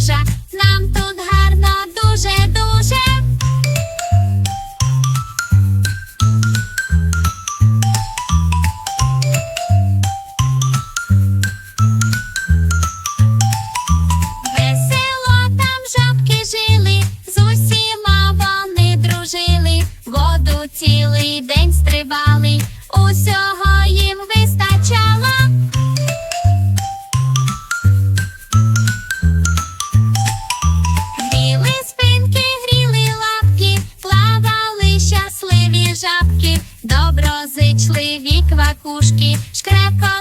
калюжа, нам тут гарно дуже-дуже. Весело там жабки жили, з усіма вони дружили, воду цілий день стрибали, усього їм вистачили. Доброзичливі квакушки, шкрекотали